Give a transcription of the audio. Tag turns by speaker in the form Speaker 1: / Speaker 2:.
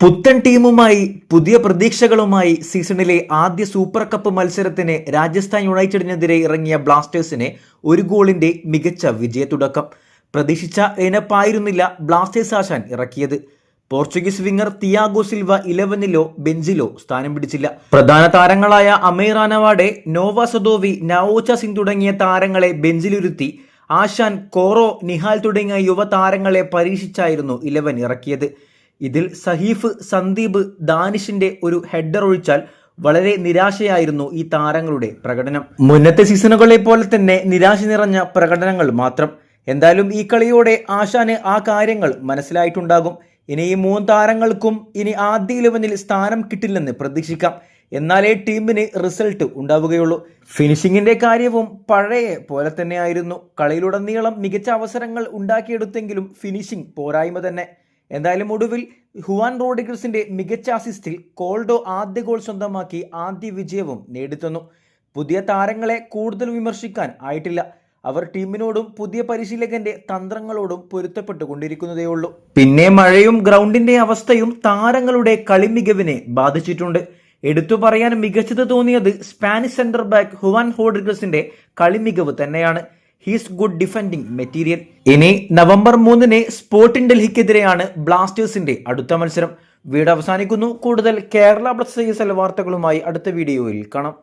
Speaker 1: പുത്തൻ ടീമുമായി പുതിയ പ്രതീക്ഷകളുമായി സീസണിലെ ആദ്യ സൂപ്പർ കപ്പ് മത്സരത്തിന് രാജസ്ഥാൻ യുണൈറ്റഡിനെതിരെ ഇറങ്ങിയ ബ്ലാസ്റ്റേഴ്സിന് ഒരു ഗോളിന്റെ മികച്ച വിജയത്തുടക്കം. പ്രതീക്ഷിച്ച ഇനപ്പായിരുന്നില്ല ബ്ലാസ്റ്റേഴ്സ് ആശാൻ ഇറക്കിയത്. പോർച്ചുഗീസ് വിങ്ങർ തിയാഗോ സിൽവ ഇലവനിലോ ബെഞ്ചിലോ സ്ഥാനം പിടിച്ചില്ല. പ്രധാന താരങ്ങളായ അമീർ അനവാഡെ നോവ സദോവി നവോച്ച സിംഗ് തുടങ്ങിയ താരങ്ങളെ ബെഞ്ചിലിരുത്തി ആശാൻ കോറോ നിഹാൽ തുടങ്ങിയ യുവതാരങ്ങളെ പരീക്ഷിച്ചായിരുന്നു ഇലവൻ ഇറക്കിയത്. ഇതിൽ സഹീഫ് സന്ദീപ് ദാനിഷിന്റെ ഒരു ഹെഡർ ഒഴിച്ചാൽ വളരെ നിരാശയായിരുന്നു ഈ താരങ്ങളുടെ പ്രകടനം. മുന്നത്തെ സീസണുകളെ പോലെ തന്നെ നിരാശ നിറഞ്ഞ പ്രകടനങ്ങൾ മാത്രം. എന്തായാലും ഈ കളിയോടെ ആശാന് ആ കാര്യങ്ങൾ മനസ്സിലായിട്ടുണ്ടാകും. ഇനി ഈ മൂന്ന് താരങ്ങൾക്കും ഇനി ആദ്യ ഇലവനിൽ സ്ഥാനം കിട്ടില്ലെന്ന് പ്രതീക്ഷിക്കാം. എന്നാലേ ടീമിന് റിസൾട്ട് ഉണ്ടാവുകയുള്ളൂ. ഫിനിഷിങ്ങിന്റെ കാര്യവും പഴയ പോലെ തന്നെയായിരുന്നു. കളിയിലുടനീളം മികച്ച അവസരങ്ങൾ ഉണ്ടാക്കിയെടുത്തെങ്കിലും ഫിനിഷിംഗ് പോരായ്മ തന്നെ. എന്തായാലും ഒടുവിൽ ഹുവാൻ റോഡിഗ്രസിന്റെ മികച്ച അസിസ്റ്റിൽ കോൾഡോ ആദ്യ ഗോൾ സ്വന്തമാക്കി ആദ്യ വിജയവും നേടിത്തന്നു. പുതിയ താരങ്ങളെ കൂടുതൽ വിമർശിക്കാൻ ആയിട്ടില്ല. അവർ ടീമിനോടും പുതിയ പരിശീലകന്റെ തന്ത്രങ്ങളോടും പൊരുത്തപ്പെട്ടുകൊണ്ടിരിക്കുന്നതേയുള്ളൂ. പിന്നെ മഴയും ഗ്രൗണ്ടിന്റെ അവസ്ഥയും താരങ്ങളുടെ കളിമികവിനെ ബാധിച്ചിട്ടുണ്ട്. എടുത്തു പറയാൻ മികച്ചത് തോന്നിയത് സ്പാനിഷ് സെന്റർ ബാക്ക് ഹുവാൻ ഹോഡ്രിഗസിന്റെ കളിമികവ് തന്നെയാണ്. ഹീസ് ഗുഡ് ഡിഫെൻഡിംഗ് മെറ്റീരിയൽ ഇനി നവംബർ മൂന്നിന് സ്പോർട്ടിംഗ് ഡൽഹിക്കെതിരെയാണ് ബ്ലാസ്റ്റേഴ്സിന്റെ അടുത്ത മത്സരം. വീട് അവസാനിക്കുന്നു. കൂടുതൽ കേരള എൽ വാർത്തകളുമായി അടുത്ത വീഡിയോയിൽ കാണാം.